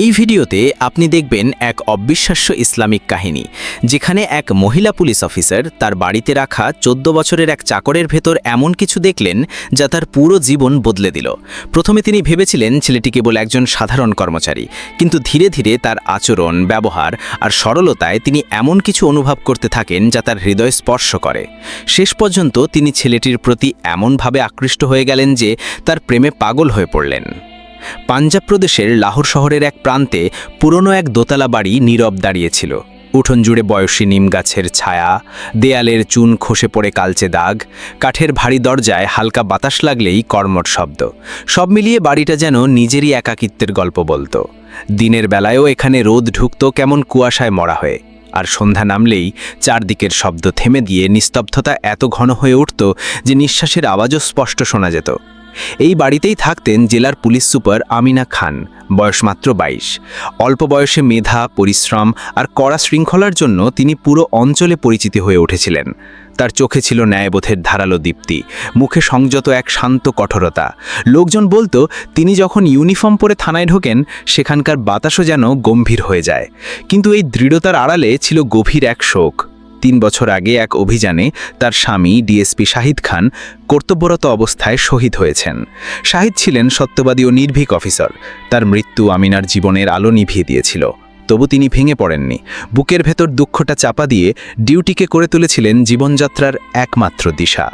এই ভিডিওতে আপনি দেখবেন এক অবিশ্বাস্য ইসলামিক কাহিনী, যেখানে এক মহিলা পুলিশ অফিসার তার বাড়িতে রাখা চোদ্দ বছরের এক চাকরের ভেতর এমন কিছু দেখলেন যা তার পুরো জীবন বদলে দিল। প্রথমে তিনি ভেবেছিলেন ছেলেটি কেবল একজন সাধারণ কর্মচারী, কিন্তু ধীরে ধীরে তার আচরণ, ব্যবহার আর সরলতায় তিনি এমন কিছু অনুভব করতে থাকেন যা তার হৃদয় স্পর্শ করে। শেষ পর্যন্ত তিনি ছেলেটির প্রতি এমনভাবে আকৃষ্ট হয়ে গেলেন যে তার প্রেমে পাগল হয়ে পড়লেন। পাঞ্জাব প্রদেশের লাহোর শহরের এক প্রান্তে পুরনো এক দোতলা বাড়ি নীরব দাঁড়িয়েছিল। উঠোন জুড়ে বয়সী নিম গাছের ছায়া, দেয়ালের চুন খসে পড়ে কালচে দাগ, কাঠের ভারী দরজায় হালকা বাতাস লাগলেই কর্মট শব্দ। সব মিলিয়ে বাড়িটা যেন নিজেরই একাকিত্বের গল্প বলতো। দিনের বেলায়ও এখানে রোদ ঢুকত কেমন কুয়াশায় মরা হয়ে, আর সন্ধ্যা নামলেই চারদিকের শব্দ থেমে দিয়ে নিস্তব্ধতা এত ঘন হয়ে উঠত যে নিঃশ্বাসের আওয়াজও স্পষ্ট শোনা যেত। এই বাড়িতেই থাকতেন জেলার পুলিশ সুপার আমিনা খান, বয়স মাত্র বাইশ। অল্প বয়সে মেধা, পরিশ্রম আর কড়া শৃঙ্খলার জন্য তিনি পুরো অঞ্চলে পরিচিতি হয়ে উঠেছিলেন। তার চোখে ছিল ন্যায়বোধের ধারালো দীপ্তি, মুখে সংযত এক শান্ত কঠোরতা। লোকজন বলতো, তিনি যখন ইউনিফর্ম পরে থানায় ঢোকেন, সেখানকার বাতাসও যেন গম্ভীর হয়ে যায়। কিন্তু এই দৃঢ়তার আড়ালে ছিল গভীর এক শোক। তিন বছর আগে এক অভিযানে তার স্বামী ডিএসপি শাহিদ খান কর্তব্যরত অবস্থায় শহীদ হয়েছেন। শাহিদ ছিলেন সত্যবাদী ও নির্ভীক অফিসার। তার মৃত্যু আমিনার জীবনের আলো নিভিয়ে দিয়েছিল। তবু তিনি ভেঙে পড়েননি। বুকের ভেতর দুঃখটা চাপা দিয়ে ডিউটিকে করে তুলেছিলেন জীবনযাত্রার একমাত্র দিশা।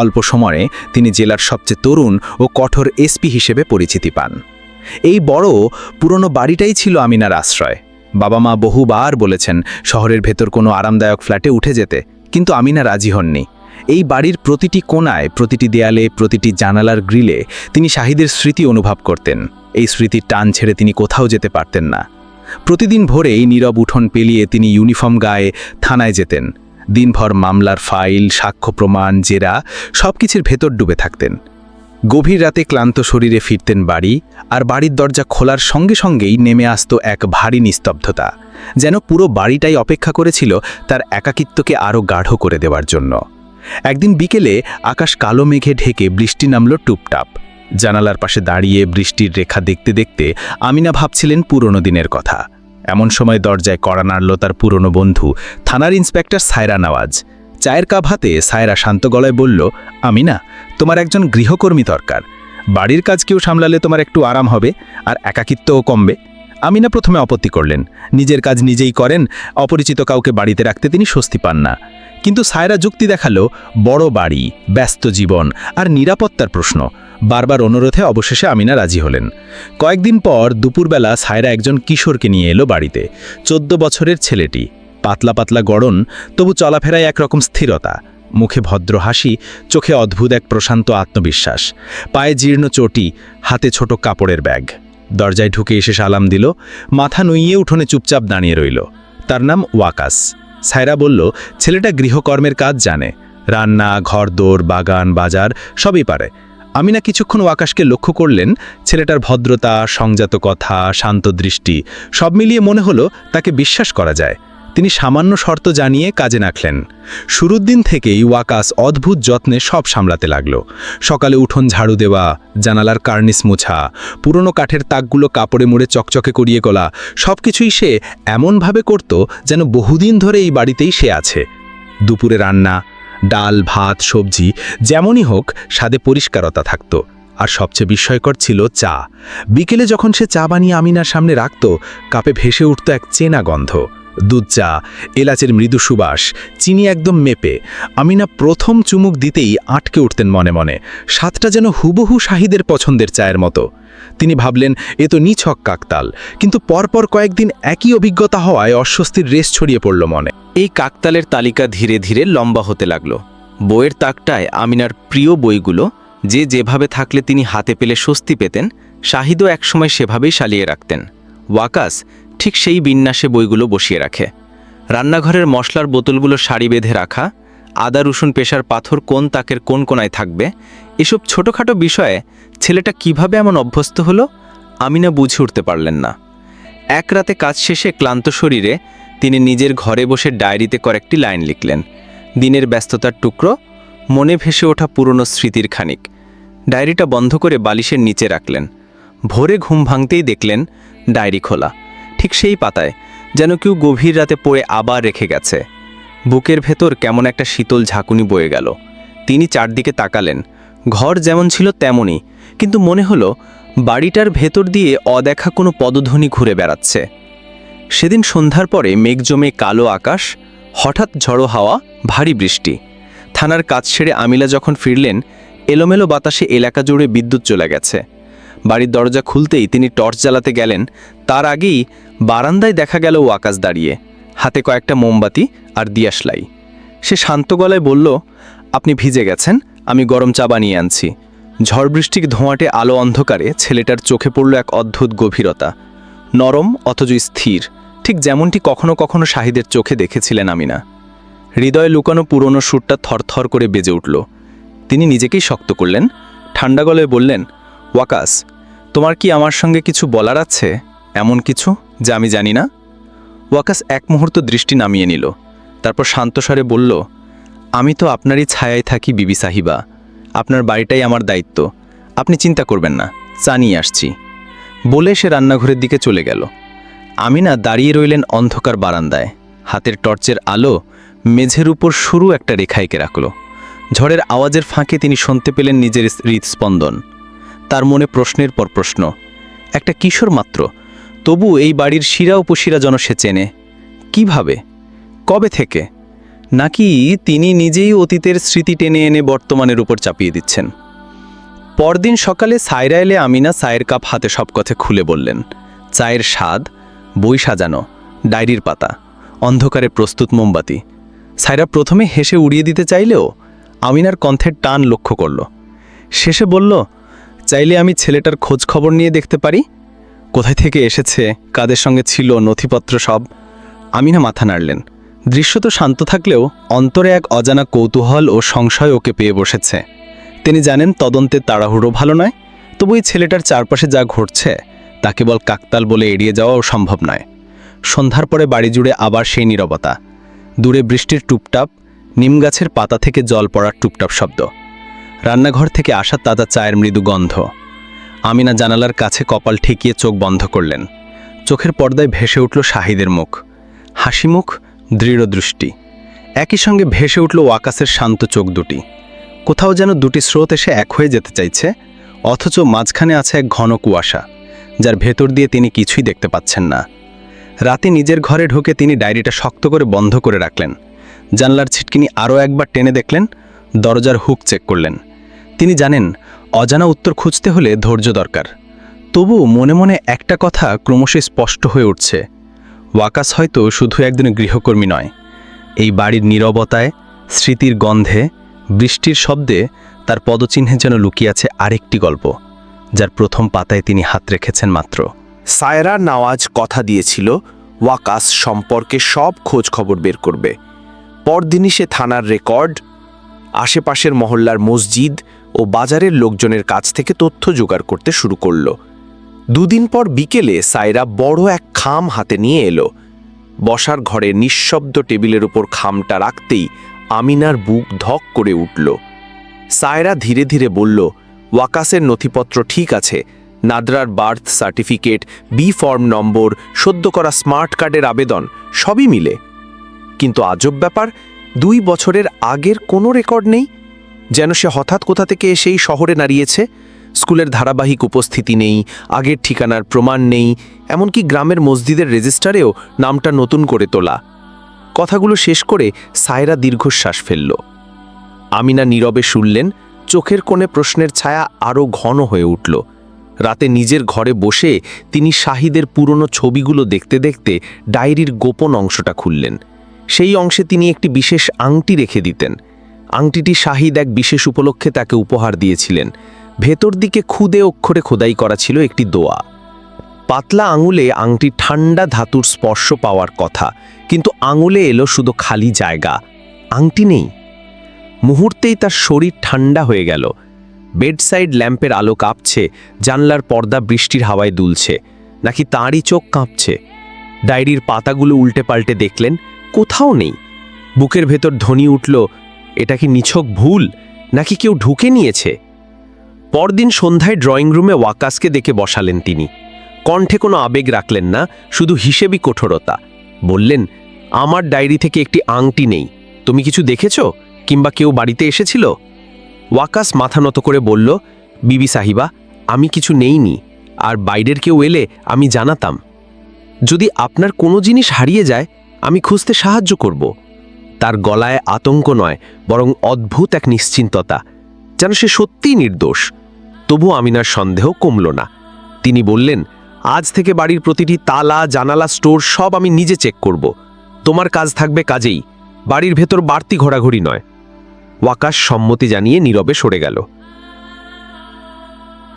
অল্প সময়ে তিনি জেলার সবচেয়ে তরুণ ও কঠোর এসপি হিসেবে পরিচিতি পান। এই বড় পুরনো বাড়িটাই ছিল আমিনার আশ্রয়। বাবা মা বহুবার বলেছেন, শহরের ভেতর কোনো আরামদায়ক ফ্ল্যাটে উঠে যেতে। কিন্তু আমি না রাজি হননি। এই বাড়ির প্রতিটি কোণায়, প্রতিটি দেয়ালে, প্রতিটি জানালার গ্রিলে তিনি শাহিদের স্মৃতি অনুভব করতেন। এই স্মৃতির টান ছেড়ে তিনি কোথাও যেতে পারতেন না। প্রতিদিন ভোরেই নীরব উঠোন পেলিয়ে তিনি ইউনিফর্ম গায়ে থানায় যেতেন। দিনভর মামলার ফাইল, সাক্ষ্য প্রমাণ, জেরা সব কিছুর ভেতর ডুবে থাকতেন। গভীর রাতে ক্লান্ত শরীরে ফিরতেন বাড়ি, আর বাড়ির দরজা খোলার সঙ্গে সঙ্গেই নেমে আসতো এক ভারী নিস্তব্ধতা, যেন পুরো বাড়িটাই অপেক্ষা করেছিল তার একাকিত্বকে আরও গাঢ় করে দেওয়ার জন্য। একদিন বিকেলে আকাশ কালো মেঘে ঢেকে বৃষ্টি নামল টুপটাপ। জানালার পাশে দাঁড়িয়ে বৃষ্টির রেখা দেখতে দেখতে আমিনা ভাবছিলেন পুরনো দিনের কথা। এমন সময় দরজায় কড়া নাড়ল তার পুরনো বন্ধু, থানার ইন্সপেক্টর সায়রা নওয়াজ। চায়ের কাপ হাতে সায়রা শান্ত গলায় বলল, আমিনা তোমার একজন গৃহকর্মী দরকার। বাড়ির কাজ কেউ সামলালে তোমার একটু আরাম হবে, আর একাকিত্বও কমবে। আমিনা প্রথমে আপত্তি করলেন। নিজের কাজ নিজেই করেন, অপরিচিত কাউকে বাড়িতে রাখতে তিনি স্বস্তি পান না। কিন্তু সায়রা যুক্তি দেখাল, বড় বাড়ি, ব্যস্ত জীবন, আর নিরাপত্তার প্রশ্ন। বারবার অনুরোধে অবশেষে আমিনা রাজি হলেন। কয়েকদিন পর দুপুরবেলা সায়রা একজন কিশোরকে নিয়ে এলো বাড়িতে। চোদ্দ বছরের ছেলেটি। পাতলা পাতলা গড়ন, তবু চলাফেরায় একরকম স্থিরতা। মুখে ভদ্র হাসি, চোখে অদ্ভুত এক প্রশান্ত আত্মবিশ্বাস। পায়ে জীর্ণ চটি, হাতে ছোট কাপড়ের ব্যাগ। দরজায় ঢুকে এসে সালাম দিল, মাথা নুইয়ে উঠোনে চুপচাপ দাঁড়িয়ে রইল। তার নাম ওয়াকাস। সায়রা বলল, ছেলেটা গৃহকর্মের কাজ জানে। রান্না, ঘর ঘরদোর বাগান, বাজার, সবই পারে। আমি না কিছুক্ষণ ওয়াকাশকে লক্ষ্য করলেন, ছেলেটার ভদ্রতা, সংযত কথা, শান্ত দৃষ্টি, সব মিলিয়ে মনে হলো তাকে বিশ্বাস করা যায়। তিনি সামান্য শর্ত জানিয়ে কাজে নাখলেন। শুরুর দিন থেকেই ওয়াকাস অদ্ভুত যত্নে সব সামলাতে লাগল। সকালে উঠোন ঝাড়ু দেওয়া, জানালার কার্নিস মোছা, পুরনো কাঠের তাকগুলো কাপড়ে মুড়ে চকচকে করিয়ে গলা সব কিছুই সে এমনভাবে করত যেন বহুদিন ধরে এই বাড়িতেই সে আছে। দুপুরে রান্না, ডাল, ভাত, সবজি, যেমনই হোক, স্বাদে পরিষ্কারতা থাকত। আর সবচেয়ে বিস্ময়কর ছিল চা। বিকেলে যখন সে চা বানিয়ে আমিনার সামনে রাখত, কাপে ভেসে উঠত এক চেনা গন্ধ। দুধ চা, এলাচের মৃদু সুবাস, চিনি একদম মেপে। আমিনা প্রথম চুমুক দিতেই আটকে উঠতেন মনে মনে। স্বাদটা যেন হুবহু শাহিদের পছন্দের চায়ের মতো। তিনি ভাবলেন, এ তো নিছক কাকতাল। কিন্তু পরপর কয়েকদিন একই অভিজ্ঞতা হওয়ায় অস্বস্তির রেশ ছড়িয়ে পড়ল মনে। এই কাকতালের তালিকা ধীরে ধীরে লম্বা হতে লাগল। বইয়ের তাকটায় আমিনার প্রিয় বইগুলো, যে যেভাবে থাকলে তিনি হাতে পেলে স্বস্তি পেতেন, শাহিদও একসময় সেভাবেই সালিয়ে রাখতেন। ওয়াকাস ঠিক সেই বিন্যাসে বইগুলো বসিয়ে রাখে। রান্নাঘরের মশলার বোতলগুলো সারি বেঁধে রাখা, আদা, রসুন পেশার পাথর কোন তাকের কোন কোনায় থাকবে, এসব ছোটোখাটো বিষয়ে ছেলেটা কীভাবে এমন অভ্যস্ত হলো, আমিনা বুঝে উঠতে পারলেন না। এক রাতে কাজ শেষে ক্লান্ত শরীরে তিনি নিজের ঘরে বসে ডায়েরিতে কয়েকটি লাইন লিখলেন। দিনের ব্যস্ততার টুকরো, মনে ভেসে ওঠা পুরনো স্মৃতির খানিক। ডায়েরিটা বন্ধ করে বালিশের নিচে রাখলেন। ভোরে ঘুম ভাঙতেই দেখলেন ডায়েরি খোলা। ঠিক সেই পাতায় যেন কেউ গভীর রাতে পড়ে আবার রেখে গেছে। বুকের ভেতর কেমন একটা শীতল ঝাঁকুনি বয়ে গেল। তিনি চারদিকে তাকালেন। ঘর যেমন ছিল তেমনই, কিন্তু মনে হলো বাড়িটার ভেতর দিয়ে অদেখা কোনো পদধ্বনি ঘুরে বেড়াচ্ছে। সেদিন সন্ধ্যার পরে মেঘ জমে কালো আকাশ, হঠাৎ ঝড়ো হাওয়া, ভারী বৃষ্টি। থানার কাজ ছেড়ে আমিলা যখন ফিরলেন, এলোমেলো বাতাসে এলাকা জুড়ে বিদ্যুৎ চলে গেছে। বাড়ির দরজা খুলতেই তিনি টর্চ জ্বালাতে গেলেন। তার আগেই বারান্দায় দেখা গেল ও আকাশ দাঁড়িয়ে। হাতে কয়েকটা মোমবাতি আর দিয়াশলাই সে শান্ত গলায় বলল, আপনি ভিজে গেছেন, আমি গরম চা বানিয়ে আনছি। ঝড় বৃষ্টির ধোঁয়াটে আলো অন্ধকারে ছেলেটার চোখে পড়ল এক অদ্ভুত গভীরতা। নরম অথচ স্থির, ঠিক যেমনটি কখনো কখনো শাহিদের চোখে দেখেছিলেন আমিনা। হৃদয়ে লুকানো পুরনো সুরটা থরথর করে বেজে উঠল। তিনি নিজেকেই শক্ত করলেন ঠান্ডা গলায় বললেন, ওয়াকাস তোমার কি আমার সঙ্গে কিছু বলার আছে? এমন কিছু যা আমি জানি না? ওয়াকাস এক মুহূর্ত দৃষ্টি নামিয়ে নিল, তারপর শান্তস্বরে বলল, আমি তো আপনারই ছায়ায় থাকি বিবি সাহিবা। আপনার বাড়িটাই আমার দায়িত্ব। আপনি চিন্তা করবেন না, চা নিয়ে আসছি। বলে সে রান্নাঘরের দিকে চলে গেল। আমিনা দাঁড়িয়ে রইলেন অন্ধকার বারান্দায়। হাতের টর্চের আলো মেঝের উপর শুরু একটা রেখা এঁকে রাখল। ঝড়ের আওয়াজের ফাঁকে তিনি শুনতে পেলেন নিজের হৃদস্পন্দন তার মনে প্রশ্নের পর প্রশ্ন, একটা কিশোর মাত্র তবু এই বাড়ির শিরা উপশিরা যেন সে চেনে। কীভাবে? কবে থেকে? নাকি তিনি নিজেই অতীতের স্মৃতি টেনে এনে বর্তমানের উপর চাপিয়ে দিচ্ছেন? পরদিন সকালে সায়রা এলে আমিনা চায়ের কাপ হাতে সব কথা খুলে বললেন, চায়ের স্বাদ, বই সাজানো, ডায়েরির পাতা, অন্ধকারে প্রস্তুত মোমবাতি। সায়রা প্রথমে হেসে উড়িয়ে দিতে চাইলেও আমিনার কণ্ঠের টান লক্ষ্য করল। শেষে বলল চাইলে আমি ছেলেটার খোঁজ খবর নিয়ে দেখতে পারি? কোথায় থেকে এসেছে? কাদের সঙ্গে ছিল? নথিপত্র সব? আমিনা মাথা নাড়লেন। দৃশ্য তো শান্ত থাকলেও অন্তরে এক অজানা কৌতূহল ও সংশয় ওকে পেয়ে বসেছে। তিনি জানেন তদন্তের তাড়াহুড়ো ভালো নয়, তবু এই ছেলেটার চারপাশে যা ঘটছে, তা কেবল কাকতাল বলে এড়িয়ে যাওয়াও সম্ভব নয়। সন্ধ্যার পরে বাড়ি জুড়ে আবার সেই নীরবতা। দূরে বৃষ্টির টুপটাপ, নিম গাছের পাতা থেকে জল পড়ার টুপটাপ শব্দ। রান্নাঘর থেকে আসা তাজা চায়ের মৃদু গন্ধ। আমিনা জানালার কাছে কপাল ঠেকিয়ে চোখ বন্ধ করলেন। চোখের পর্দায় ভেসে উঠল শাহিদের মুখ। হাসি মুখ, দৃঢ় দৃষ্টি। একই সঙ্গে ভেসে উঠল ওয়াকাসের শান্ত চোখ দুটি। কোথাও যেন দুটি স্রোত এসে এক হয়ে যেতে চাইছে, অথচ মাঝখানে আছে এক ঘন কুয়াশা, যার ভেতর দিয়ে তিনি কিছুই দেখতে পাচ্ছেন না। রাতে নিজের ঘরে ঢুকে তিনি ডায়েরিটা শক্ত করে বন্ধ করে রাখলেন। জানলার ছিটকিনি আরও একবার টেনে দেখলেন, দরজার হুক চেক করলেন। তিনি জানেন, অজানা উত্তর খুঁজতে হলে ধৈর্য দরকার। তবু মনে মনে একটা কথা ক্রমশ স্পষ্ট হয়ে উঠছে। ওয়াকাস হয়তো শুধু একজন গৃহকর্মী নয়। এই বাড়ির নীরবতায়, স্মৃতির গন্ধে, বৃষ্টির শব্দে তার পদচিহ্নে যেন লুকিয়ে আছে আরেকটি গল্প, যার প্রথম পাতায় তিনি হাত রেখেছেন মাত্র। সায়রা নওয়াজ কথা দিয়েছিল, ওয়াকাস সম্পর্কে সব খোঁজ খবর বের করবে। পরদিনই সে থানার রেকর্ড, আশেপাশের মহল্লার মসজিদ ও বাজারের লোকজনের কাছ থেকে তথ্য জোগাড় করতে শুরু করল। দুদিন পর বিকেলে সায়রা বড় এক খাম হাতে নিয়ে এলো। বসার ঘরে নিঃশব্দ টেবিলের উপর খামটা রাখতেই আমিনার বুক ধক করে উঠল। সায়রা ধীরে ধীরে বলল, ওয়াকাসের নথিপত্র ঠিক আছে। নাদরার birth certificate, B form number, সদ্য করা স্মার্ট কার্ডের আবেদন, সবই মিলে। কিন্তু আজব ব্যাপার, দুই বছরের আগের কোনো রেকর্ড নেই। যেন সে হঠাৎ কোথা থেকে সেই শহরে নাড়িয়েছে। স্কুলের ধারাবাহিক উপস্থিতি নেই, আগের ঠিকানার প্রমাণ নেই, এমনকি গ্রামের মসজিদের রেজিস্টারেও নামটা নতুন করে তোলা। কথাগুলো শেষ করে সায়রা দীর্ঘশ্বাস ফেলল। আমিনা নীরবে শুনলেন, চোখের কোণে প্রশ্নের ছায়া আরও ঘন হয়ে উঠল। রাতে নিজের ঘরে বসে তিনি শাহিদের পুরনো ছবিগুলো দেখতে দেখতে ডায়েরির গোপন অংশটা খুললেন। সেই অংশে তিনি একটি বিশেষ আংটি রেখে দিতেন। আংটিটি শাহিদ এক বিশেষ উপলক্ষে তাকে উপহার দিয়েছিলেন। ভেতর দিকে খুদে অক্ষরে খোদাই করা ছিল একটি দোয়া। পাতলা আঙুলে আংটি ঠান্ডা ধাতুর স্পর্শ পাওয়ার কথা, কিন্তু আঙুলে এলো শুধু খালি জায়গা। আংটি নেই। মুহূর্তেই তার শরীর ঠান্ডা হয়ে গেল। বেডসাইড ল্যাম্পের আলো কাঁপছে, জানলার পর্দা বৃষ্টির হাওয়ায় দুলছে, নাকি তাঁরই চোখ কাঁপছে। ডায়েরির পাতাগুলো উল্টে পাল্টে দেখলেন, কোথাও নেই। বুকের ভেতর ধ্বনি উঠল এটা কি নিছক ভুল? নাকি কেউ ঢুকে নিয়েছে? পরদিন সন্ধ্যায় ড্রয়িং রুমে ওয়াকাসকে দেখে বসালেন তিনি। কণ্ঠে কোনো আবেগ রাখলেন না, শুধু হিসেবই কঠোরতা। বললেন, আমার ডায়েরি থেকে একটি আংটি নেই। তুমি কিছু দেখেছ? কিংবা কেউ বাড়িতে এসেছিল? ওয়াকাস মাথা নত করে বলল, বিবি সাহিবা, আমি কিছু নেইনি। আর বাইরের কেউ এলে আমি জানাতাম। যদি আপনার কোনো জিনিস হারিয়ে যায়, আমি খুঁজতে সাহায্য করব। তার গলায় আতঙ্ক নয়, বরং অদ্ভুত এক নিশ্চিন্ততা, যেন সে সত্যিই নির্দোষ। তবু আমিনার সন্দেহ কমল না। তিনি বললেন, আজ থেকে বাড়ির প্রতিটি তালা, জানালা, স্টোর সব আমি নিজে চেক করব। তোমার কাজ থাকবে কাজেই। বাড়ির ভেতর বাড়তি ঘোরাঘুরি নয়। ওয়াকাশ সম্মতি জানিয়ে নীরবে সরে গেল।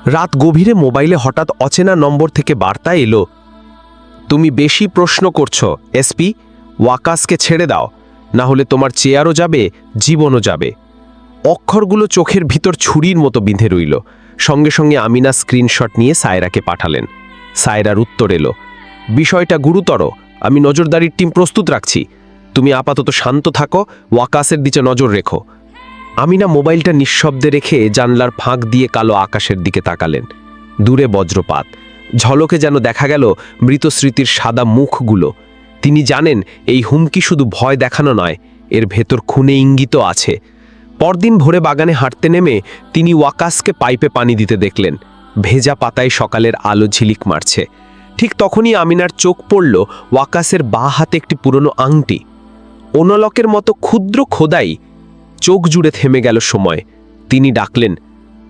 রাত গভীরে মোবাইলে হঠাৎ অচেনা নম্বর থেকে বার্তা এলো, তুমি বেশি প্রশ্ন করছ, এসপি ওয়াকাসকে ছেড়ে দাও। না হলে তোমার চেয়ারও যাবে, জীবনও যাবে। অক্ষরগুলো চোখের ভিতর ছুরির মতো বিঁধে রইল। সঙ্গে সঙ্গে আমিনা স্ক্রিনশট নিয়ে সায়রাকে পাঠালেন। সায়রার উত্তর এলো, বিষয়টা গুরুতর। আমি নজরদারির টিম প্রস্তুত রাখছি। তুমি আপাতত শান্ত থাকো, ওয়াকাসের দিকে নজর রেখো। আমিনা মোবাইলটা নিঃশব্দে রেখে জানলার ফাঁক দিয়ে কালো আকাশের দিকে তাকালেন। দূরে বজ্রপাত। ঝলকে যেন দেখা গেল মৃত স্মৃতির সাদা মুখগুলো। তিনি জানেন এই হুমকি শুধু ভয় দেখানো নয়, এর ভেতর খুনে ইঙ্গিত আছে। পরদিন ভোরে বাগানে হাঁটতে নেমে তিনি ওয়াকাসকে পাইপে পানি দিতে দেখলেন। ভেজা পাতায় সকালের আলো ঝিলিক মারছে। ঠিক তখনই আমিনার চোখ পড়ল ওয়াকাসের বা হাতে একটি পুরনো আংটি। ওনলকের মতো ক্ষুদ্র খোদাই চোখ জুড়ে থেমে গেল সময়। তিনি ডাকলেন,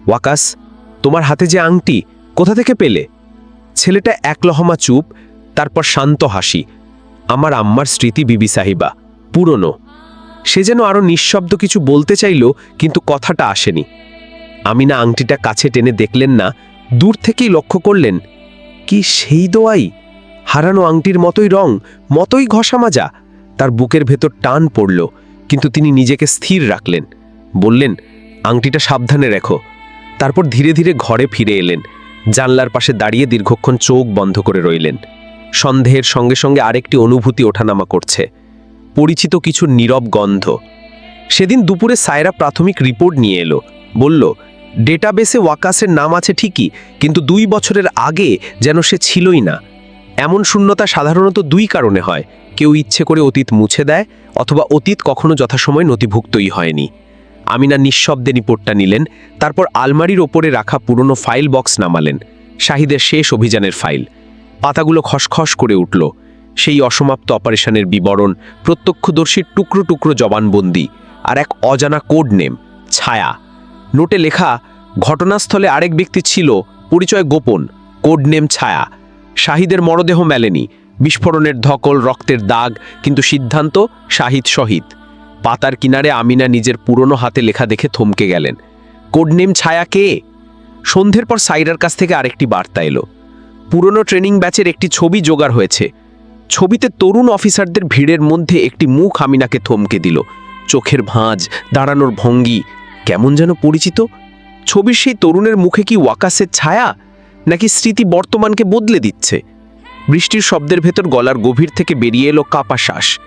ওয়াকাস, তোমার হাতে যে আংটি, কোথা থেকে পেলে? ছেলেটা একলহমা চুপ, তারপর শান্ত হাসি। আমার আম্মার স্মৃতি বিবি সাহিবা, পুরনো। সে যেন আরও নিঃশব্দ কিছু বলতে চাইল, কিন্তু কথাটা আসেনি। আমি না আংটিটা কাছে টেনে দেখলেন না, দূর থেকেই লক্ষ্য করলেন, কি সেই দোয়াই? হারানো আংটির মতোই রং, মতোই ঘষা মাজা তার বুকের ভেতর টান পড়ল, কিন্তু তিনি নিজেকে স্থির রাখলেন। বললেন, আংটিটা সাবধানে রেখো। তারপর ধীরে ধীরে ঘরে ফিরে এলেন। জানলার পাশে দাঁড়িয়ে দীর্ঘক্ষণ চোখ বন্ধ করে রইলেন। সন্দেহের সঙ্গে সঙ্গে আরেকটি অনুভূতি ওঠানামা করছে। পরিচিত কিছু নীরব গন্ধ। সেদিন দুপুরে সায়রা প্রাথমিক রিপোর্ট নিয়ে এলো। বলল, ডেটাবেসে ওয়াকাসের নাম আছে ঠিকই, কিন্তু দুই বছরের আগে যেন সে ছিলই না। এমন শূন্যতা সাধারণত দুই কারণে হয়। কেউ ইচ্ছে করে অতীত মুছে দেয়, অথবা অতীত কখনো যথাসময় নথিভুক্তই হয়নি। আমিনা নিঃশব্দে রিপোর্টটা নিলেন, তারপর আলমারির ওপরে রাখা পুরনো ফাইল বক্স নামালেন। শাহিদের শেষ অভিযানের ফাইল। পাতাগুলো খসখস করে উঠল। সেই অসমাপ্ত অপারেশনের বিবরণ, প্রত্যক্ষদর্শীর টুকরো টুকরো জবানবন্দি আর এক অজানা কোড নেম ছায়া। নোটে লেখা, ঘটনাস্থলে আরেক ব্যক্তি ছিল, পরিচয় গোপন কোড নেম ছায়া। শাহিদের মরদেহ মেলেনি, বিস্ফোরণের ধকল, রক্তের দাগ, কিন্তু সিদ্ধান্ত শাহিদ শহীদ পাতার কিনারে আমিনা নিজের পুরনো হাতে লেখা দেখে থমকে গেলেন। কোডনেম ছায়া কে? সন্ধ্যের পর সাইরার কাছ থেকে আরেকটি বার্তা এলো। পুরনো ট্রেনিং ব্যাচের একটি ছবি জোগাড় হয়েছে। ছবিতে তরুণ অফিসারদের ভিড়ের মধ্যে একটি মুখ আমিনাকে থমকে দিল। চোখের ভাঁজ, দাঁড়ানোর ভঙ্গি, কেমন যেন পরিচিত? ছবির সেই তরুণের মুখে কি ওয়াকাসের ছায়া? নাকি স্মৃতি বর্তমানকে বদলে দিচ্ছে? বৃষ্টির শব্দের ভেতর গলার গভীর থেকে বেরিয়ে এলো কাপা শ্বাস।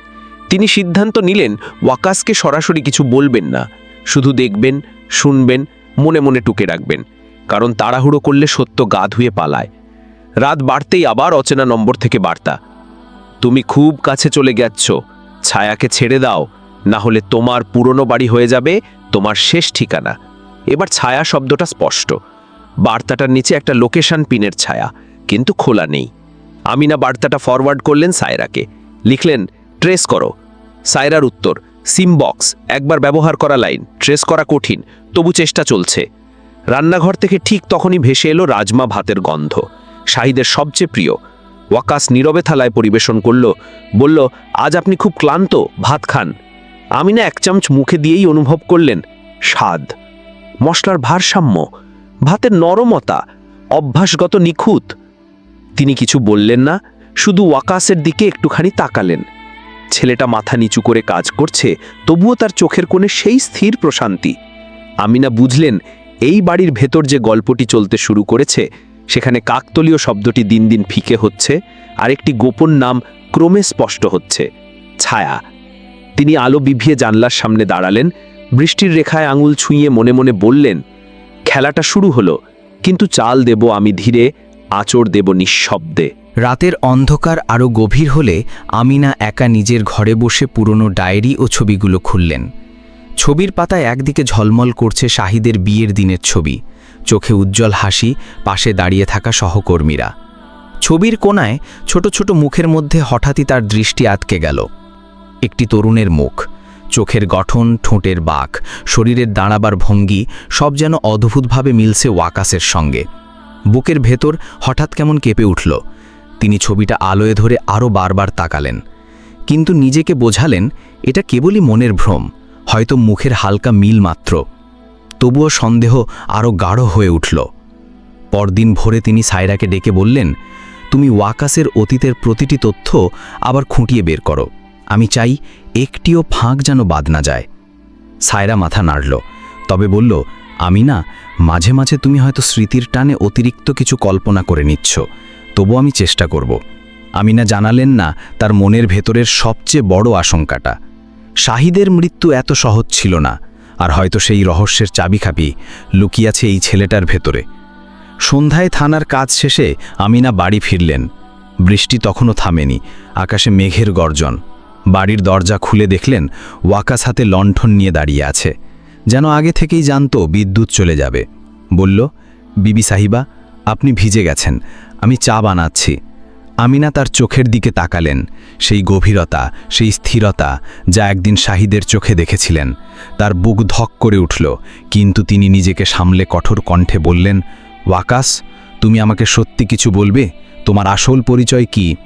তিনি সিদ্ধান্ত নিলেন, ওয়াকাসকে সরাসরি কিছু বলবেন না। শুধু দেখবেন, শুনবেন, মনে মনে টুকে রাখবেন। কারণ তাড়াহুড়ো করলে সত্য গা ধুয়ে পালায়। রাত বাড়তেই আবার অচেনা নম্বর থেকে বার্তা। তুমি খুব কাছে চলে গেছ, ছায়াকে ছেড়ে দাও, না হলে তোমার পুরনো বাড়ি হয়ে যাবে, তোমার শেষ ঠিকানা। এবার ছায়া শব্দটা স্পষ্ট। বার্তাটার নিচে একটা লোকেশন পিনের ছায়া, কিন্তু খোলা নেই। আমিনা বার্তাটা ফরওয়ার্ড করলেন সায়রাকে। লিখলেন, ট্রেস করো। সায়রার উত্তর, সিম বক্স, একবার ব্যবহার করা লাইন, ট্রেস করা কঠিন, তবু চেষ্টা চলছে। রান্নাঘর থেকে ঠিক তখনই ভেসে এলো রাজমা ভাতের গন্ধ। শাহিদের সবচেয়ে প্রিয়। ওয়াকাস নীরবে থালায় পরিবেশন করল, বলল, আজ আপনি খুব ক্লান্ত, ভাত খান। আমি না এক চামচ মুখে দিয়েই অনুভব করলেন, স্বাদ। মশলার ভারসাম্য, ভাতের নরমতা, অভ্যাসগত নিখুঁত। তিনি কিছু বললেন না, শুধু ওয়াকাসের দিকে একটুখানি তাকালেন। ছেলেটা মাথা নিচু করে কাজ করছে, তবুও তার চোখের কোণে সেই স্থির প্রশান্তি। আমিনা বুঝলেন, এই বাড়ির ভেতর যে গল্পটি চলতে শুরু করেছে সেখানে কাকতলীয় শব্দটি দিন দিন ফিকে হচ্ছে আর একটি গোপন নাম ক্রমে স্পষ্ট হচ্ছে, ছায়া। তিনি আলো বিভিয়ে জানলার সামনে দাঁড়ালেন, বৃষ্টির রেখায় আঙুল ছুঁয়ে মনে মনে বললেন, খেলাটা শুরু হলো, কিন্তু চাল দেব আমি ধীরে আচর দেব নিঃশব্দে। রাতের অন্ধকার আরও গভীর হলে আমিনা একা নিজের ঘরে বসে পুরনো ডায়েরি ও ছবিগুলো খুললেন। ছবির পাতায় একদিকে ঝলমল করছে শাহিদের বিয়ের দিনের ছবি চোখে উজ্জ্বল হাসি, পাশে দাঁড়িয়ে থাকা সহকর্মীরা। ছবির কোনায় ছোট ছোট মুখের মধ্যে হঠাৎই তার দৃষ্টি আটকে গেল। একটি তরুণের মুখ, চোখের গঠন, ঠোঁটের বাঁক, শরীরের দাঁড়াবার ভঙ্গি, সব যেন অদ্ভুতভাবে মিলছে ওয়াকাসের সঙ্গে। বুকের ভেতর হঠাৎ কেমন কেঁপে উঠল। তিনি ছবিটা আলোয় ধরে আরও বারবার তাকালেন। কিন্তু নিজেকে বোঝালেন, এটা কেবলই মনের ভ্রম, হয়তো মুখের হালকা মিল মাত্র। তবুও সন্দেহ আরও গাঢ় হয়ে উঠল। পরদিন ভোরে তিনি সায়রাকে ডেকে বললেন, তুমি ওয়াকাসের অতীতের প্রতিটি তথ্য আবার খুঁটিয়ে বের করো। আমি চাই একটিও ফাঁক যেন বাদ না যায়। সায়রা মাথা নাড়ল, তবে বলল, আমি না, মাঝে মাঝে তুমি হয়তো স্মৃতির টানে অতিরিক্ত কিছু কল্পনা করে নিচ্ছ তবু আমি চেষ্টা করব। আমিনা জানালেন না তার মনের ভেতরের সবচেয়ে বড় আশঙ্কাটা। শাহিদের মৃত্যু এত সহজ ছিল না আর হয়তো সেই রহস্যের চাবিখাপি লুকিয়াছে এই ছেলেটার ভেতরে। সন্ধ্যায় থানার কাজ শেষে আমিনা বাড়ি ফিরলেন। বৃষ্টি তখনও থামেনি, আকাশে মেঘের গর্জন। বাড়ির দরজা খুলে দেখলেন ওয়াকাস হাতে লণ্ঠন নিয়ে দাঁড়িয়ে আছে। যেন আগে থেকেই জানত বিদ্যুৎ চলে যাবে। বলল, বিবি সাহিবা, আপনি ভিজে গেছেন, আমি চা বানাচ্ছি। আমিনা তার চোখের দিকে তাকালেন। সেই গভীরতা, সেই স্থিরতা যা একদিন শাহিদের চোখে দেখেছিলেন। তার বুক ধক করে উঠল, কিন্তু তিনি নিজেকে সামলে কঠোর কণ্ঠে বললেন, ওয়াকাস, তুমি আমাকে সত্যি কিছু বলবে? তোমার আসল পরিচয় কি?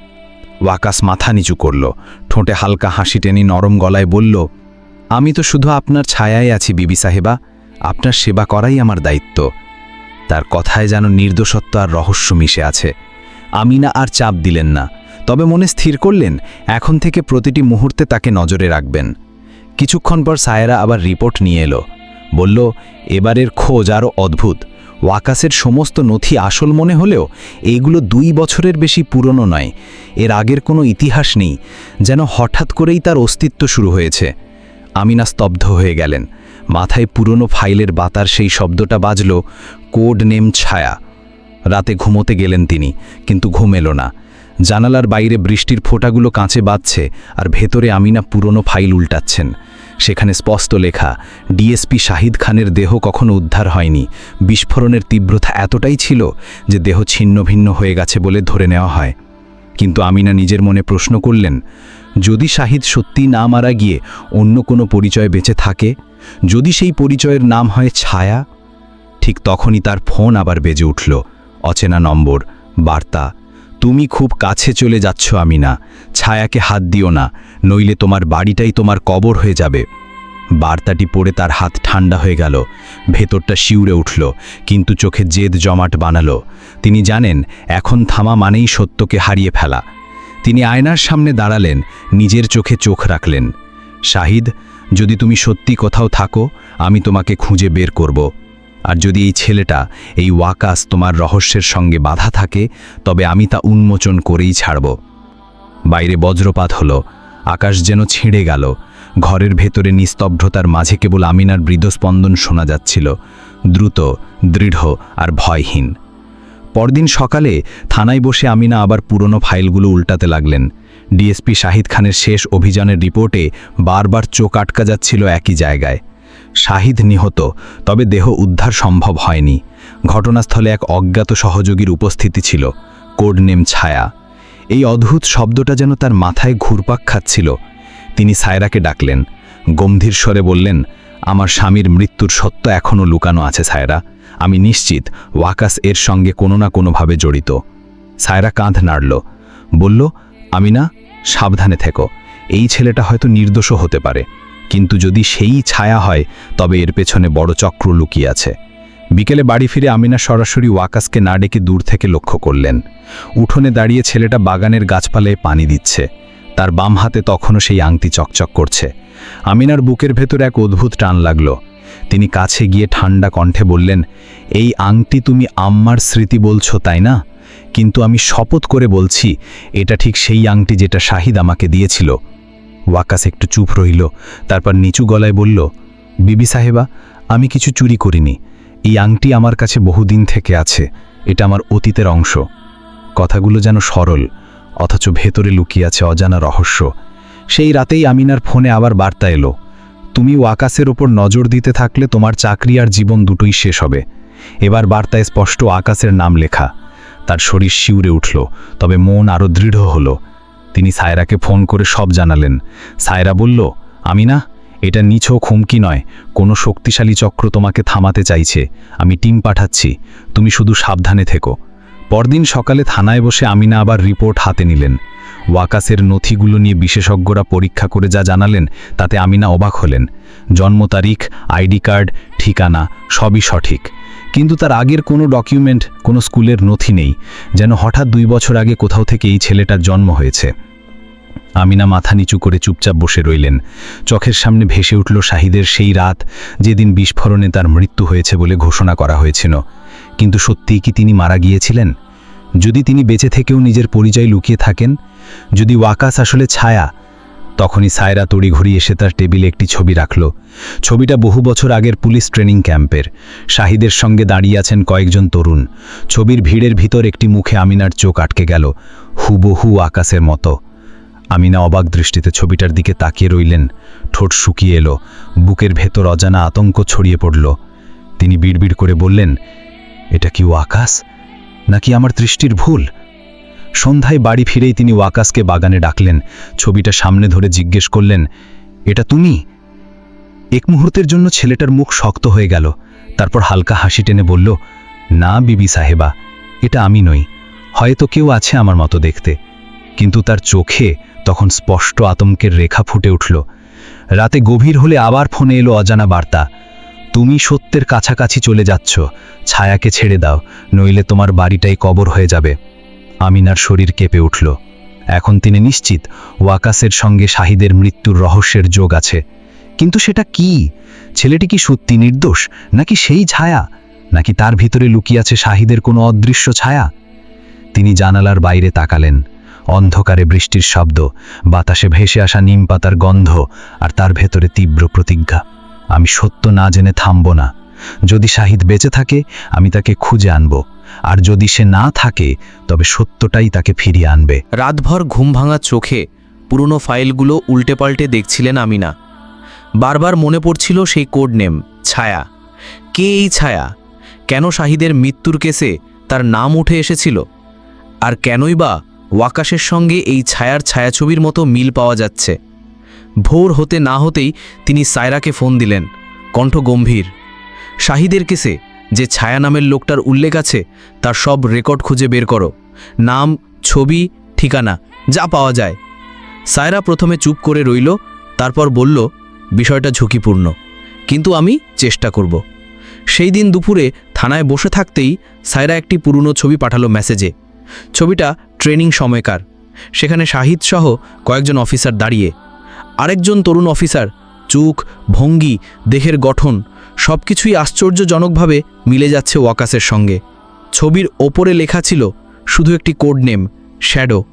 ওয়াকাস মাথা নিচু করল, ঠোঁটে হালকা হাসি টেনে নরম গলায় বলল, আমি তো শুধু আপনার ছায়ায় আছি বিবি সাহেবা। আপনার সেবা করাই আমার দায়িত্ব। তার কথায় যেন নির্দোষত্ব আর রহস্য মিশে আছে। আমিনা আর চাপ দিলেন না। তবে মনে স্থির করলেন, এখন থেকে প্রতিটি মুহূর্তে তাকে নজরে রাখবেন। কিছুক্ষণ পর সায়েরা আবার রিপোর্ট নিয়ে এলো। বলল, এবারের খোঁজ আরও অদ্ভুত। ওয়াকাসের সমস্ত নথি আসল মনে হলেও এইগুলো দুই বছরের বেশি পুরনো নয়। এর আগের কোনো ইতিহাস নেই, যেন হঠাৎ করেই তার অস্তিত্ব শুরু হয়েছে। আমিনা স্তব্ধ হয়ে গেলেন। মাথায় পুরনো ফাইলের বাতার সেই শব্দটা বাজল, কোড নেম ছায়া। রাতে ঘুমোতে গেলেন তিনি, কিন্তু ঘুম এলো না। জানালার বাইরে বৃষ্টির ফোঁটাগুলো কাঁচে বাজছে আর ভেতরে আমিনা পুরনো ফাইল উল্টাচ্ছেন। সেখানে স্পষ্ট লেখা, ডিএসপি শাহিদ খানের দেহ কখনো উদ্ধার হয়নি। বিস্ফোরণের তীব্রতা এতটাই ছিল যে দেহ ছিন্ন ভিন্ন হয়ে গেছে বলে ধরে নেওয়া হয়। কিন্তু আমিনা নিজের মনে প্রশ্ন করলেন, যদি শাহিদ সত্যি না মারা গিয়ে অন্য কোনো পরিচয় বেঁচে থাকে? যদি সেই পরিচয়ের নাম হয় ছায়া? ঠিক তখনই তার ফোন আবার বেজে উঠল। অচেনা নম্বর, বার্তা। তুমি খুব কাছে চলে যাচ্ছ আমি না ছায়াকে হাত দিও না, নইলে তোমার বাড়িটাই তোমার কবর হয়ে যাবে। বার্তাটি পড়ে তার হাত ঠান্ডা হয়ে গেল, ভেতরটা শিউরে উঠল, কিন্তু চোখে জেদ জমাট বানালো। তিনি জানেন, এখন থামা মানেই সত্যকে হারিয়ে ফেলা। তিনি আয়নার সামনে দাঁড়ালেন, নিজের চোখে চোখ রাখলেন। শাহিদ, যদি তুমি সত্যি কোথাও থাকো, আমি তোমাকে খুঁজে বের করব। আর যদি এই ছেলেটা, এই ওয়াকাস তোমার রহস্যের সঙ্গে বাধা থাকে, তবে আমি তা উন্মোচন করেই ছাড়ব। বাইরে বজ্রপাত হলো, আকাশ যেন ছিঁড়ে গেল, ঘরের ভেতরে নিস্তব্ধতার মাঝে কেবল আমিনার মৃদস্পন্দন শোনা যাচ্ছিল, দ্রুত, দৃঢ় আর ভয়হীন। পরদিন সকালে থানায় বসে আমিনা আবার পুরনো ফাইলগুলো উল্টাতে লাগলেন। ডিএসপি শাহিদ খানের শেষ অভিযানের রিপোর্টে বারবার চোখ আটকা যাচ্ছিল একই জায়গায়। শাহিদ নিহত, তবে দেহ উদ্ধার সম্ভব হয়নি। ঘটনাস্থলে এক অজ্ঞাত সহযোগীর উপস্থিতি ছিল। কোড নেম ছায়া। এই অদ্ভুত শব্দটা যেন তার মাথায় ঘুরপাক খাচ্ছিল। তিনি সায়রাকে ডাকলেন। গম্ভীর স্বরে বললেন, আমার স্বামীর মৃত্যুর সত্য এখনও লুকানো আছে, সায়রা। আমি নিশ্চিত ওয়াকাস এর সঙ্গে কোনো না কোনোভাবে জড়িত। সায়রা কাঁধ নাড়ল। বলল, আমি না, সাবধানে থেকো। এই ছেলেটা হয়তো নির্দোষও হতে পারে। কিন্তু যদি সেই ছায়া হয়, তবে এর পেছনে বড় চক্র লুকিয়ে আছে। বিকেলে বাড়ি ফিরে আমিনা সরাসরি ওয়াকাসকে না ডেকে দূর থেকে লক্ষ্য করলেন। উঠোনে দাঁড়িয়ে ছেলেটা বাগানের গাছপালায় পানি দিচ্ছে। তার বাম হাতে তখনও সেই আংটি চকচক করছে। আমিনার বুকের ভেতর এক অদ্ভুত টান লাগল। তিনি কাছে গিয়ে ঠান্ডা কণ্ঠে বললেন, এই আংটি তুমি আম্মার স্মৃতি বলছো, তাই না? কিন্তু আমি শপথ করে বলছি, এটা ঠিক সেই আংটি যেটা শাহিদ আমাকে দিয়েছিল। ওয়াকাস একটু চুপ রইল, তারপর নিচু গলায় বলল, বিবি সাহেবা, আমি কিছু চুরি করিনি। এই আংটি আমার কাছে বহুদিন থেকে আছে, এটা আমার অতীতের অংশ। কথাগুলো যেন সরল, অথচ ভেতরে লুকিয়ে আছে অজানা রহস্য। সেই রাতেই আমিনার ফোনে আবার বার্তা এলো, তুমি ওয়াকাসের ওপর নজর দিতে থাকলে তোমার চাকরি আর জীবন দুটোই শেষ হবে। এবার বার্তায় স্পষ্ট আকাশের নাম লেখা। তার শরীর শিউরে উঠল, তবে মন আরও দৃঢ় হলো। তিনি সায়রাকে ফোন করে সব জানালেন। সায়রা বলল আমি না এটা নিছক হুমকি নয়। কোনো শক্তিশালী চক্র তোমাকে থামাতে চাইছে। আমি টিম পাঠাচ্ছি। তুমি শুধু সাবধানে থেকো। পরদিন সকালে থানায় বসে আমিনা আবার রিপোর্ট হাতে নিলেন। ওয়াকাসের নথিগুলো নিয়ে বিশেষজ্ঞরা পরীক্ষা করে যা জানালেন, তাতে আমিনা অবাক হলেন। জন্ম তারিখ, আইডি কার্ড, ঠিকানা সবই সঠিক। কিন্তু তার আগের কোনো ডকুমেন্ট কোনো স্কুলের নথি নেই, যেন হঠাৎ দুই বছর আগে কোথাও থেকে এই ছেলেটার জন্ম হয়েছে। আমিনা মাথা নিচু করে চুপচাপ বসে রইলেন। চোখের সামনে ভেসে উঠল শাহিদের সেই রাত, যেদিন বিস্ফোরণে তার মৃত্যু হয়েছে বলে ঘোষণা করা হয়েছিল। কিন্তু সত্যিই কি তিনি মারা গিয়েছিলেন? যদি তিনি বেঁচে থেকেও নিজের পরিচয় লুকিয়ে থাকেন, যদি ওয়াকাস আসলে ছায়া তখনই সায়রা তড়ি তড়িঘড়ি এসে তার টেবিলে একটি ছবি রাখল। ছবিটা বহু বছর আগের পুলিশ ট্রেনিং ক্যাম্পের। শাহিদের সঙ্গে দাঁড়িয়ে আছেন কয়েকজন তরুণ। ছবির ভিড়ের ভিতর একটি মুখে আমিনার চোখ আটকে গেল, হুবহু আকাশের মতো। আমিনা অবাক দৃষ্টিতে ছবিটার দিকে তাকিয়ে রইলেন। ঠোঁট শুকিয়ে এলো, বুকের ভেতর অজানা আতঙ্ক ছড়িয়ে পড়ল। তিনি বিড়বিড় করে বললেন, এটা কি ও আকাশ? নাকি আমার দৃষ্টির ভুল? সন্ধ্যায় বাড়ি ফিরেই তিনি ওয়াকাসকে বাগানে ডাকলেন। ছবিটা সামনে ধরে জিজ্ঞেস করলেন, এটা তুমি? এক মুহূর্তের জন্য ছেলেটার মুখ শক্ত হয়ে গেল। তারপর হালকা হাসি টেনে বলল, না, বিবি সাহেবা, এটা আমি নই। হয়তো কেউ আছে আমার মতো দেখতে। কিন্তু তার চোখে তখন স্পষ্ট আতঙ্কের রেখা ফুটে উঠল। রাতে গভীর হলে আবার ফোনে এলো অজানা বার্তা, তুমি সত্যের কাছাকাছি চলে যাচ্ছ, ছায়াকে ছেড়ে দাও, নইলে তোমার বাড়িটাই কবর হয়ে যাবে। আমিনার শরীর কেঁপে উঠল। এখন তিনি নিশ্চিত ওয়াকাসের সঙ্গে শাহিদের মৃত্যুর রহস্যের যোগ আছে। কিন্তু সেটা কি? ছেলেটি কি সত্যি নির্দোষ, নাকি সেই ছায়া? নাকি তার ভিতরে লুকিয়ে আছে শাহিদের কোনো অদৃশ্য ছায়া? তিনি জানালার বাইরে তাকালেন। অন্ধকারে বৃষ্টির শব্দ, বাতাসে ভেসে আসা নিম পাতার গন্ধ, আর তার ভেতরে তীব্র প্রতিজ্ঞা। আমি সত্য না জেনে থামব না। যদি শাহিদ বেঁচে থাকে, আমি তাকে খুঁজে আনব। আর যদি সে না থাকে, তবে সত্যটাই তাকে ফিরিয়ে আনবে। রাতভর ঘুম ভাঙা চোখে পুরনো ফাইলগুলো উল্টে পাল্টে দেখছিলেন আমিনা। বারবার মনে পড়ছিল সেই কোড নেম ছায়া। কে এই ছায়া? কেন শাহিদের মৃত্যুর কেসে তার নাম উঠে এসেছিল? আর কেনই বা ওয়াকাশের সঙ্গে এই ছায়ার ছায়াছবির মতো মিল পাওয়া যাচ্ছে? ভোর হতে না হতেই তিনি সায়রাকে ফোন দিলেন, কণ্ঠ গম্ভীর। শাহিদের কেসে যে ছায়া নামের লোকটার উল্লেখ আছে, তার সব রেকর্ড খুঁজে বের করো। নাম, ছবি, ঠিকানা, যা পাওয়া যায়। সায়রা প্রথমে চুপ করে রইল, তারপর বলল, বিষয়টা ঝুঁকিপূর্ণ, কিন্তু আমি চেষ্টা করব। সেই দিন দুপুরে থানায় বসে থাকতেই সায়রা একটি পুরনো ছবি পাঠালো মেসেজে। ছবিটা ট্রেনিং সময়কার। সেখানে শাহিদ সহ কয়েকজন অফিসার দাঁড়িয়ে। আরেকজন তরুণ অফিসার, চুখ, ভঙ্গি, দেহের গঠন সব কিছুই আশ্চর্যজনকভাবে মিলে যাচ্ছে ওয়াকাসের সঙ্গে। ছবির ওপরে লেখা ছিল, শুধু একটি কোড নেম শ্যাডো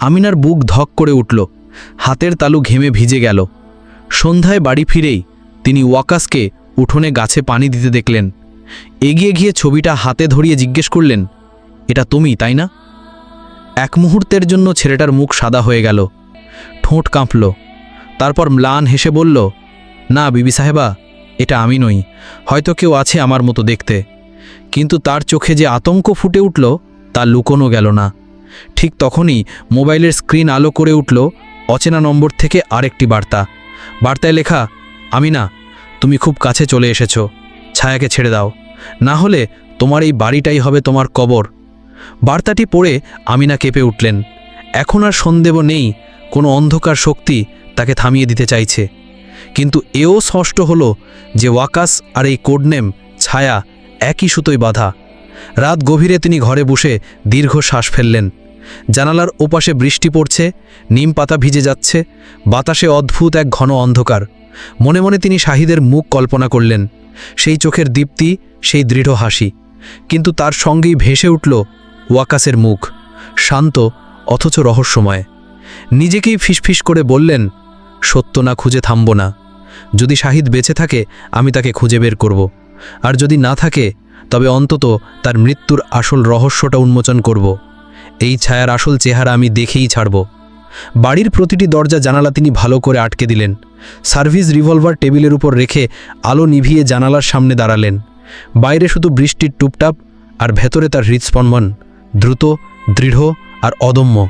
আমিনার বুক ধক করে উঠল। হাতের তালু ঘেমে ভিজে গেল। সন্ধ্যায় বাড়ি ফিরেই তিনি ওয়াকাসকে উঠোনে গাছে পানি দিতে দেখলেন। এগিয়ে গিয়ে ছবিটা হাতে ধরিয়ে জিজ্ঞেস করলেন, এটা তুমি, তাই না? এক মুহূর্তের জন্য ছেলেটার মুখ সাদা হয়ে গেল। ঠোঁট কাঁপল। তারপর ম্লান হেসে বলল, না, বিবি সাহেবা এটা আমি নই, হয়তো কেউ আছে আমার মতো দেখতে। কিন্তু তার চোখে যে আতঙ্ক ফুটে উঠল, তা লুকোনো গেল না। ঠিক তখনই মোবাইলের স্ক্রিন আলো করে উঠল অচেনা নম্বর থেকে আরেকটি বার্তা। বার্তায় লেখা আমি না তুমি খুব কাছে চলে এসেছ। ছায়াকে ছেড়ে দাও। না হলে তোমার এই বাড়িটাই হবে তোমার কবর। বার্তাটি পড়ে আমিনা কেঁপে উঠলেন। এখন আর সন্দেহ নেই, কোনো অন্ধকার শক্তি তাকে থামিয়ে দিতে চাইছে। কিন্তু এও স্পষ্ট হল যে ওয়াকাস আর এই কোডনেম ছায়া একই সুতোয় বাঁধা। রাত গভীরে তিনি ঘরে বসে দীর্ঘ শ্বাস ফেললেন। জানালার ওপাশে বৃষ্টি পড়ছে, নিম পাতা ভিজে যাচ্ছে, বাতাসে অদ্ভুত এক ঘন অন্ধকার। মনে মনে তিনি শাহিদের মুখ কল্পনা করলেন। সেই চোখের দীপ্তি, সেই দৃঢ় হাসি। কিন্তু তার সঙ্গেই ভেসে উঠল ওয়াকাসের মুখ, শান্ত, অথচ রহস্যময়। নিজেকেই ফিসফিস করে বললেন, সত্য না, খুঁজে থামব না। যদি শাহিদ বেঁচে থাকে, আমি তাকে খুঁজে বের করব। আর যদি না থাকে, তবে অন্তত তার মৃত্যুর আসল রহস্যটা উন্মোচন করব। এই ছায়ার আসল চেহারা আমি দেখেই ছাড়ব। বাড়ির প্রতিটি দরজা জানালা তিনি ভালো করে আটকে দিলেন। সার্ভিস রিভলভার টেবিলের উপর রেখে আলো নিভিয়ে জানালার সামনে দাঁড়ালেন। বাইরে শুধু বৃষ্টির টুপটাপ আর ভেতরে তার হৃদস্পন্দন, দ্রুত, দৃঢ় আর অদম্য।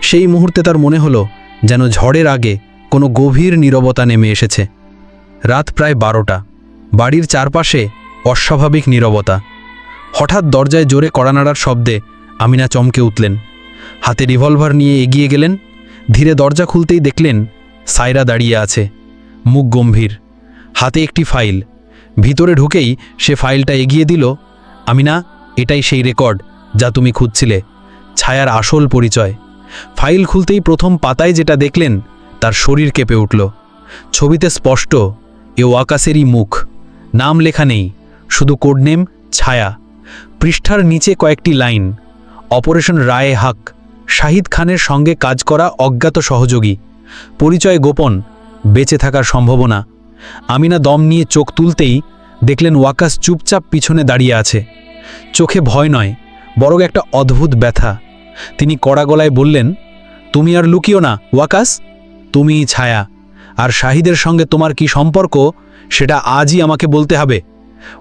সেই মুহূর্তে তার মনে হলো, যেন ঝড়ের আগে কোনো গভীর নীরবতা নেমে এসেছে। রাত প্রায় বারোটা। বাড়ির চারপাশে অস্বাভাবিক নীরবতা। হঠাৎ দরজায় জোরে কড়ানাড়ার শব্দে আমিনা চমকে উঠলেন। হাতে রিভলভার নিয়ে এগিয়ে গেলেন। ধীরে দরজা খুলতেই দেখলেন সায়রা দাঁড়িয়ে আছে। মুখ গম্ভীর। হাতে একটি ফাইল। ভিতরে ঢুকেই সে ফাইলটা এগিয়ে দিল। আমিনা, এটাই সেই রেকর্ড যা তুমি খুঁজছিলে। ছায়ার আসল পরিচয়। ফাইল খুলতেই প্রথম পাতায় যেটা দেখলেন, তার শরীর কেঁপে উঠল। ছবিতে স্পষ্ট এ ওয়াকাসেরই মুখ। নাম লেখা নেই, শুধু কোডনেম ছায়া। পৃষ্ঠার নিচে কয়েকটি লাইন। অপারেশন রায়ে হাক। শাহিদ খানের সঙ্গে কাজ করা অজ্ঞাত সহযোগী। পরিচয় গোপন, বেঁচে থাকার সম্ভাবনা। আমিনা দম নিয়ে চোখ তুলতেই দেখলেন ওয়াকাস চুপচাপ পিছনে দাঁড়িয়ে আছে। চোখে ভয় নয়, বরং একটা অদ্ভুত ব্যথা। তিনি কড়া গলায় বললেন, তুমি আর লুকিও না, ওয়াকাস। তুমিই ছায়া। আর শাহিদের সঙ্গে তোমার কি সম্পর্ক, সেটা আজই আমাকে বলতে হবে।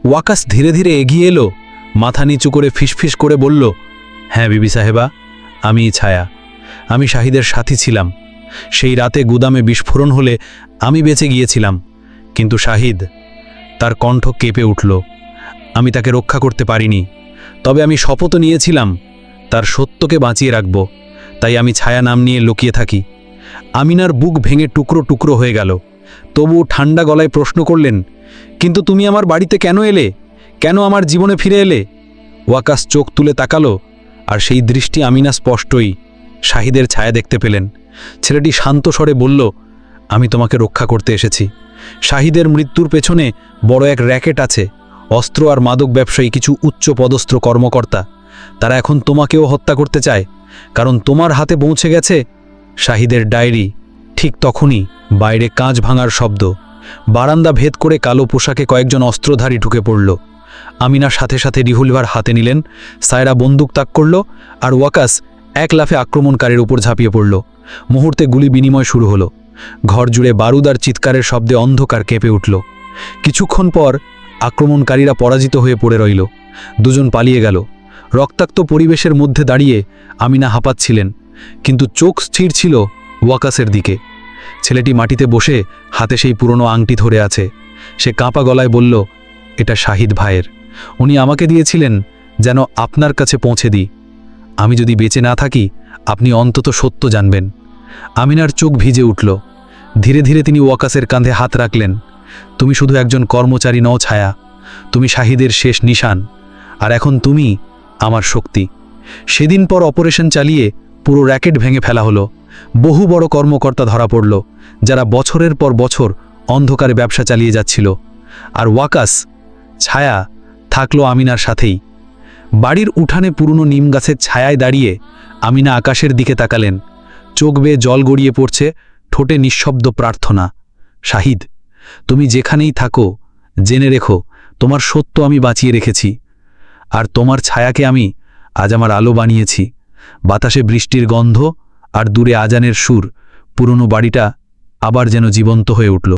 ওয়াকাস ধীরে ধীরে এগিয়ে এলো, মাথা নিচু করে ফিসফিস করে বলল হ্যাঁ বিবি সাহেবা, আমি ছায়া। আমি শাহিদের সাথী ছিলাম। সেই রাতে গুদামে বিস্ফোরণ হলে আমি বেঁচে গিয়েছিলাম। কিন্তু শাহিদ, তার কণ্ঠ কেঁপে উঠল। আমি তাকে রক্ষা করতে পারিনি। তবে আমি শপথ নিয়েছিলাম, তার সত্যকে বাঁচিয়ে রাখব। তাই আমি ছায়া নাম নিয়ে লুকিয়ে থাকি। আমিনার বুক ভেঙে টুকরো টুকরো হয়ে গেল। তবু ঠান্ডা গলায় প্রশ্ন করলেন, কিন্তু তুমি আমার বাড়িতে কেন এলে? কেন আমার জীবনে ফিরে এলে? ওয়াকাস চোখ তুলে তাকালো, আর সেই দৃষ্টি আমিনা স্পষ্টই শাহিদের ছায়া দেখতে পেলেন। ছেলেটি শান্ত স্বরে বলল, আমি তোমাকে রক্ষা করতে এসেছি। শাহিদের মৃত্যুর পেছনে বড় এক র্যাকেট আছে। অস্ত্র আর মাদক ব্যবসায়ী কিছু উচ্চ পদস্ত্র কর্মকর্তা। তারা এখন তোমাকেও হত্যা করতে চায়, কারণ তোমার হাতে পৌঁছে গেছে শাহিদের ডায়েরি ঠিক তখনই বাইরে কাঁচ ভাঙার শব্দ। বারান্দা ভেদ করে কালো পোশাকে কয়েকজন অস্ত্রধারী ঢুকে পড়ল। আমিনা সাথে সাথে রিভলভার হাতে নিলেন, সায়রা বন্দুক তাক করল আর ওয়াকাস এক লাফে আক্রমণকারীর উপর ঝাঁপিয়ে পড়ল। মুহূর্তে গুলি বিনিময় শুরু হলো। ঘর জুড়ে বারুদ আর চিৎকারের শব্দে অন্ধকার কেঁপে উঠল। কিছুক্ষণ পর আক্রমণকারীরা পরাজিত হয়ে পড়ে রইল। দুজন পালিয়ে গেল। রক্তাক্ত পরিবেশের মধ্যে দাঁড়িয়ে আমিনা হাঁপাচ্ছিলেন। কিন্তু চোখ স্থির ছিল ওয়াকাসের দিকে। ছেলেটি মাটিতে বসে হাতে সেই পুরনো আংটি ধরে আছে। সে কাঁপা গলায় বলল, এটা শাহিদ ভাইয়ের। উনি আমাকে দিয়েছিলেন যেন আপনার কাছে পৌঁছে দিই। আমি যদি বেঁচে না থাকি, আপনি অন্তত সত্য জানবেন। আমিনার চোখ ভিজে উঠল। ধীরে ধীরে তিনি ওয়াকাসের কাঁধে হাত রাখলেন। তুমি শুধু একজন কর্মচারী নও ছায়া। তুমি শাহিদের শেষ নিশান। আর এখন তুমি আমার শক্তি। সেদিন পর অপারেশন চালিয়ে পুরো র্যাকেট ভেঙে ফেলা হলো। বহু বড় কর্মকর্তা ধরা পড়ল, যারা বছরের পর বছর অন্ধকারে ব্যবসা চালিয়ে যাচ্ছিল। আর ওয়াকাস, ছায়া থাকল আমিনার সাথেই। বাড়ির উঠানে পুরনো নিম গাছের ছায়ায় দাঁড়িয়ে আমিনা আকাশের দিকে তাকালেন। চোখ বেয়ে জল গড়িয়ে পড়ছে ঠোঁটে নিঃশব্দ প্রার্থনা। শাহিদ, তুমি যেখানেই থাকো, জেনে রেখো, তোমার সত্য আমি বাঁচিয়ে রেখেছি। আর তোমার ছায়াকে আমি আজ আমার আলো বানিয়েছি। বাতাসে বৃষ্টির গন্ধ আর দূরে আজানের সুর পুরনো বাড়িটা আবার যেন জীবন্ত হয়ে উঠল।